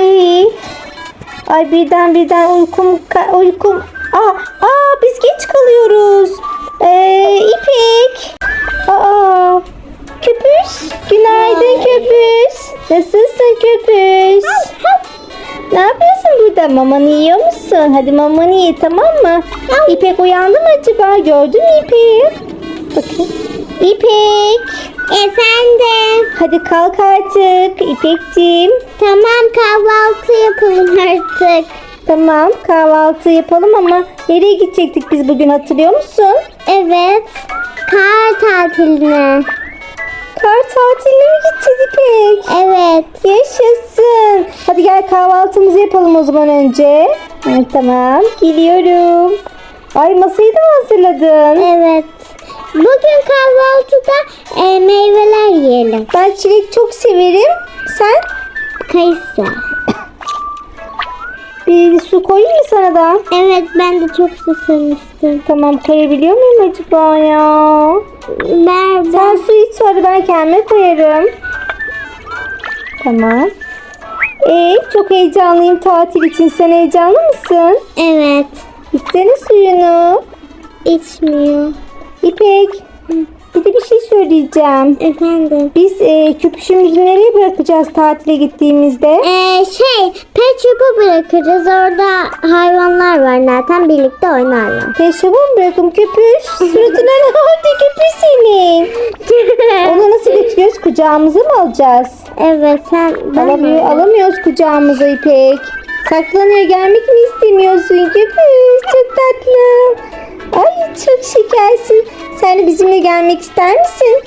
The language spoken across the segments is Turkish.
Ay. Ay birden birden uykum uykum. Aa, aa biz geç kalıyoruz. Ee, İpek. Aa. Köpüş. Günaydın Köpüş. Nasılsın Köpüş? Ne yapıyorsun burada? Mamanı yiyor musun? Hadi mamanı ye tamam mı? İpek uyandı mı acaba? Gördün mü İpek'i? Bakayım. İpek. Efendim. Hadi kalk artık İpekciğim. Tamam kahvaltı yapalım artık. Tamam kahvaltı yapalım ama nereye gidecektik biz bugün hatırlıyor musun? Evet. Kar tatiline. Kar tatiline mi gideceğiz İpek? Evet. Yaşasın. Hadi gel kahvaltımızı yapalım o zaman önce. Evet, tamam geliyorum. Ay masayı da hazırladın? Evet. Bugün kahvaltıda e, meyveler yiyelim. Ben çilek çok severim. Sen? Kayısı. Bir su koyayım mı sana da? Evet ben de çok susamıştım. Tamam koyabiliyor muyum acaba ya? Ben, Sen ben su iç sonra ben kendime koyarım. Tamam. Ee, çok heyecanlıyım tatil için. Sen heyecanlı mısın? evet İçsene suyunu. içmiyor. İpek. Bir de bir şey söyleyeceğim. Efendim. Biz e, köpüşümüzü nereye bırakacağız tatile gittiğimizde? Ee, şey pet shop'a bırakırız. Orada hayvanlar var zaten birlikte oynarlar. Peşaba mı bırakalım köpüş? Suratına ne oldu köpüş senin? Onu nasıl götürüyoruz? Kucağımıza mı alacağız? evet sen ben Alamıyor, alamıyoruz kucağımıza İpek. Saklanıyor gelmek mi istemiyorsun köpüş? Çok tatlı. Ay çok şekersin. Sen de bizimle gelmek ister misin?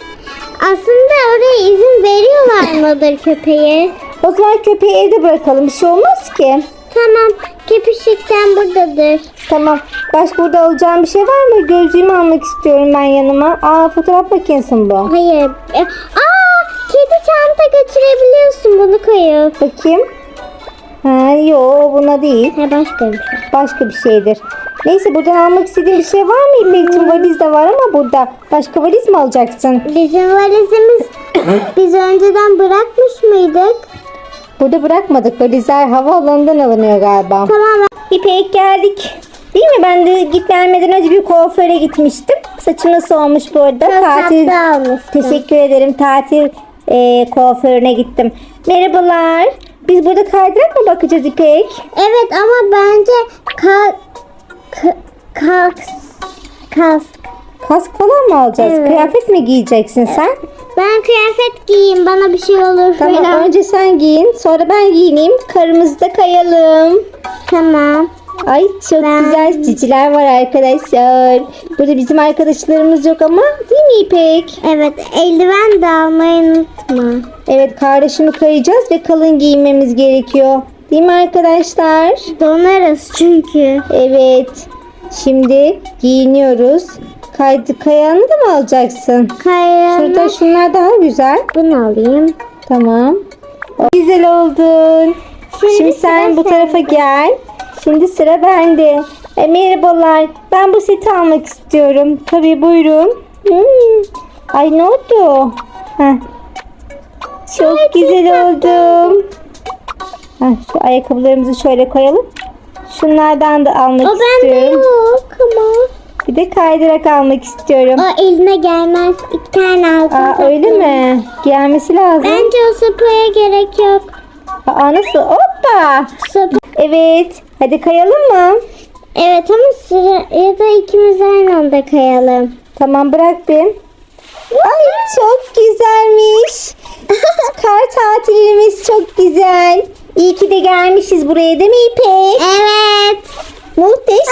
Aslında oraya izin veriyorlar mıdır köpeğe? O zaman köpeği evde bırakalım. Bir şey olmaz ki. Tamam. Kepişik sen buradadır. Tamam. Başka burada alacağım bir şey var mı? Gözlüğümü almak istiyorum ben yanıma. Aa fotoğraf makinesi mi bu? Hayır. E, aa, kedi çanta götürebiliyorsun bunu koyup. Bakayım. Ha, yo buna değil. Ha başka bir şey. Başka bir şeydir. Neyse buradan almak istediğin bir şey var mı İpek'cim? Valiz de var ama burada. Başka valiz mi alacaksın? Bizim valizimiz biz önceden bırakmış mıydık? Burada bırakmadık. Valizler havaalanından alınıyor galiba. Tamam. İpek geldik. Değil mi? Ben de git gelmeden önce bir kuaföre gitmiştim. Saçım nasıl olmuş bu arada? Çok Tatil. Teşekkür ederim. Tatil e, kuaförüne gittim. Merhabalar. Biz burada kaydırak mı bakacağız İpek? Evet ama bence ka, ka, kas, kask. Kask falan mı alacağız? Evet. Kıyafet mi giyeceksin sen? Ben kıyafet giyeyim bana bir şey olur Tamam falan. önce sen giyin sonra ben giyineyim. Karımızda kayalım. Tamam. Ay çok Ben- güzel ciciler var arkadaşlar. Burada bizim arkadaşlarımız yok ama değil mi İpek? Evet eldiven de almayı unutma. Evet kardeşimi kayacağız ve kalın giyinmemiz gerekiyor. Değil mi arkadaşlar? Donarız çünkü. Evet. Şimdi giyiniyoruz. Kaydı kayanı da mı alacaksın? Kayanı Şurada şunlar daha güzel. bunu alayım. Tamam. Güzel oldun. Şimdi Şimdi sen bu tarafa sende. gel. Şimdi sıra bende. E, merhabalar. Ben bu seti almak istiyorum. Tabii buyurun. Hmm. Ay ne oldu? Heh. Çok güzel oldum. Heh, şu ayakkabılarımızı şöyle koyalım. Şunlardan da almak O bende istiyorum. yok ama. Bir de kaydırak almak istiyorum. O eline gelmez. İki tane aldım. Aa, öyle mi? Gelmesi lazım. Bence o sopaya gerek yok. Aa, nasıl? Hoppa. Sopa. Evet. Hadi kayalım mı? Evet ama sıra ya da ikimiz aynı anda kayalım. Tamam bırak bir. Ay çok güzelmiş. Kar tatilimiz çok güzel. İyi ki de gelmişiz buraya değil mi İpek? Evet. Muhteşem.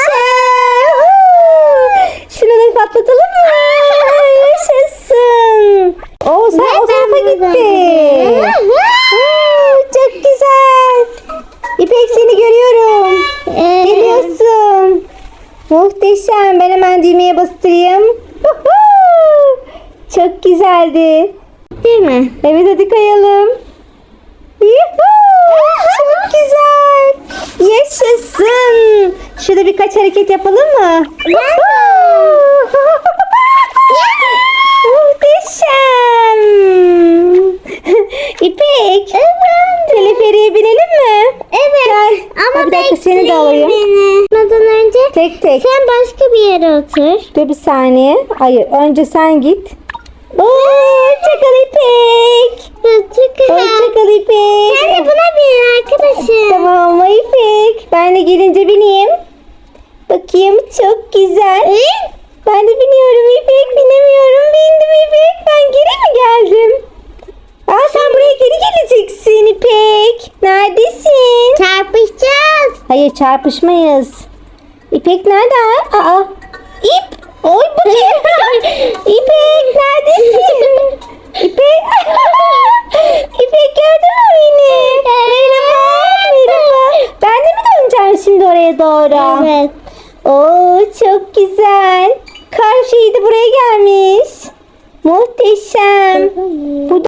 Şuraları patlatalım mı? Yaşasın. Oo sen o tarafa gittin. Aa, çok güzel. İpek seni görüyorum. Geliyorsun. Muhteşem. Ben hemen düğmeye bastırayım. Çok güzeldi. Değil mi? Evet hadi kayalım. Yuhuu! Çok güzel. Yaşasın. Şurada birkaç hareket yapalım mı? Muhteşem. İpek. Teleferiğe binelim mi? de alayım. Beni. Ondan önce Tek tek. sen başka bir yere otur. Dur bir saniye. Hayır önce sen git. Oo, çakal İpek. Hoşçakal. Hoşçakal İpek. Sen de buna bin arkadaşım. Tamam ama İpek. Ben de gelince bineyim. Bakayım çok güzel. Ben de biniyorum İpek. Binemiyorum. Bindim İpek. Ben geri mi geldim? Aa sen buraya geri geleceksin İpek. Neredesin? Çarpışacağız. Hayır çarpışmayız. İpek nerede? Aa. İp. Oy bu kim? İpek neredesin? İpek. İpek gördün mü beni? Merhaba. Merhaba. Ben de mi döneceğim doğru? Evet. Oo çok güzel. Kar şehidi buraya gelmiş. Muhteşem. Bu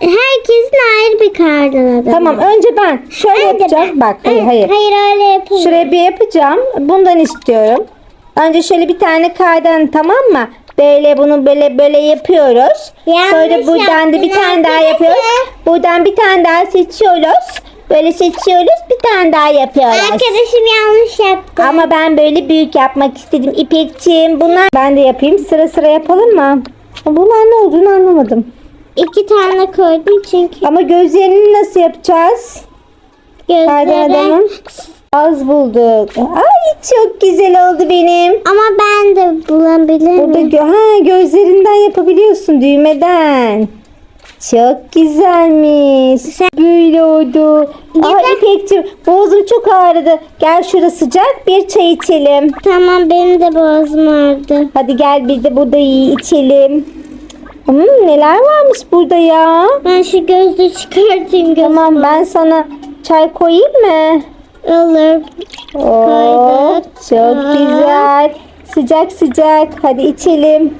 Herkesin ayrı bir kardan adamı. Tamam önce ben şöyle de yapacağım. ben. Bak hayır hayır. Hayır öyle yapayım. Şuraya bir yapacağım. Bundan istiyorum. Önce şöyle bir tane kardan tamam mı? Böyle bunu böyle böyle yapıyoruz. Yanlış Sonra buradan da bir tane daha yapıyoruz. Buradan bir tane daha seçiyoruz. Böyle seçiyoruz. Bir tane daha yapıyoruz. Arkadaşım yanlış yaptı. Ama ben böyle büyük yapmak istedim İpekçiğim. Bunlar ben de yapayım. Sıra sıra yapalım mı? Bunlar ne olduğunu anlamadım. İki tane koydum çünkü Ama gözlerini nasıl yapacağız? Gözleri. adamın az bulduk. Ay çok güzel oldu benim. Ama ben de bulabilir Burada miyim? gö- ha, gözlerinden yapabiliyorsun düğmeden. Çok güzelmiş. Böyle oldu. Aa Güzel. İpekciğim boğazım çok ağrıdı. Gel şurada sıcak bir çay içelim. Tamam benim de boğazım ağrıdı. Hadi gel biz de burada iyi içelim. Hmm, neler varmış burada ya. Ben şu gözlüğü çıkartayım gözüm. Tamam ben sana çay koyayım mı? Olur. Oo, Koyduk. çok Aa. güzel. Sıcak sıcak. Hadi içelim.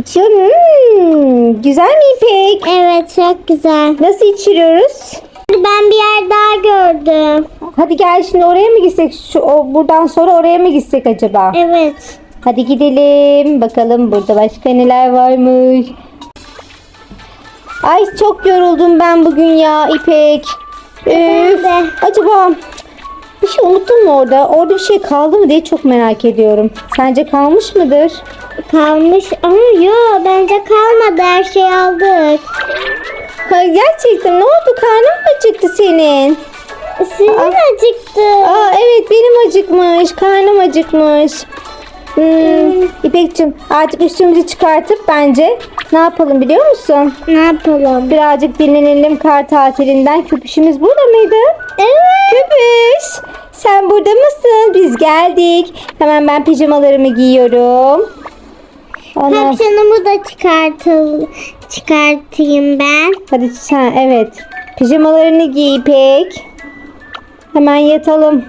İçiyorum. Hmm, güzel mi İpek? Evet çok güzel. Nasıl içiriyoruz? Ben bir yer daha gördüm. Hadi gel şimdi oraya mı gitsek? Şu, o, buradan sonra oraya mı gitsek acaba? Evet. Hadi gidelim. Bakalım burada başka neler varmış. Ay çok yoruldum ben bugün ya İpek. Üf, acaba bir şey unuttun mu orada? Orada bir şey kaldı mı diye çok merak ediyorum. Sence kalmış mıdır? Kalmış ama yok bence kalmadı her şeyi aldık. Ha, gerçekten ne oldu? Karnın mı acıktı senin? Sizin acıktı. Aa evet benim acıkmış. Karnım acıkmış. Hmm, İpek'cim artık üstümüzü çıkartıp bence ne yapalım biliyor musun? Ne yapalım? Birazcık dinlenelim kar tatilinden. Köpüşümüz burada mıydı? Evet. Köpüş. Sen burada mısın? Biz geldik. Hemen ben pijamalarımı giyiyorum. Ondan... Kapşonumu da çıkartıl çıkartayım ben. Hadi sen evet. Pijamalarını giy İpek. Hemen yatalım.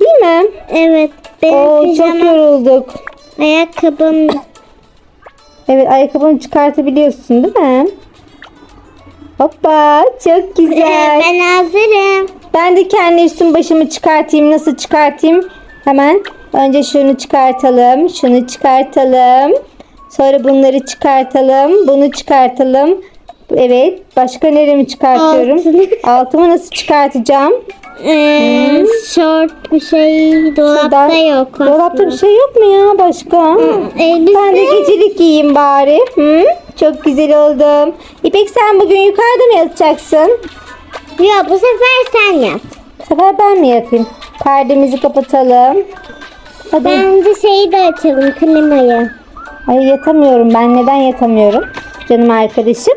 Değil mi? Evet. Benim Oo, çok pijama yorulduk. ayakkabım. Evet ayakkabını çıkartabiliyorsun değil mi? Hoppa çok güzel. ben hazırım. Ben de kendi üstüm başımı çıkartayım. Nasıl çıkartayım? Hemen önce şunu çıkartalım. Şunu çıkartalım. Sonra bunları çıkartalım. Bunu çıkartalım. Evet. Başka neremi çıkartıyorum? Altını. Altımı nasıl çıkartacağım? Ee, Short bir şey dolapta Şuradan- yok. Dolapta bir şey yok mu ya başka? Elbise. Ben de gecelik giyeyim bari. Hı? Çok güzel oldum. İpek sen bugün yukarıda mı yatacaksın? Yok bu sefer sen yap. Bu sefer ben mi yatayım? Perdemizi kapatalım. Hadi. Bence şeyi de açalım klimayı. Ay yatamıyorum ben. Neden yatamıyorum? Canım arkadaşım.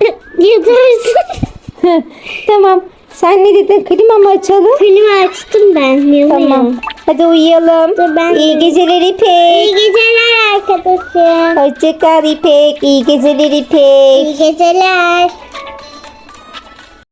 Yatarsın. tamam. Sen ne dedin? Klima mı açalım? Klima açtım ben. Yanıyor. Tamam. Hadi uyuyalım. Dur, ben İyi geceler İyi İpek. geceler arkadaşım. Hoşçakal İpek. İyi geceler İpek. İyi geceler.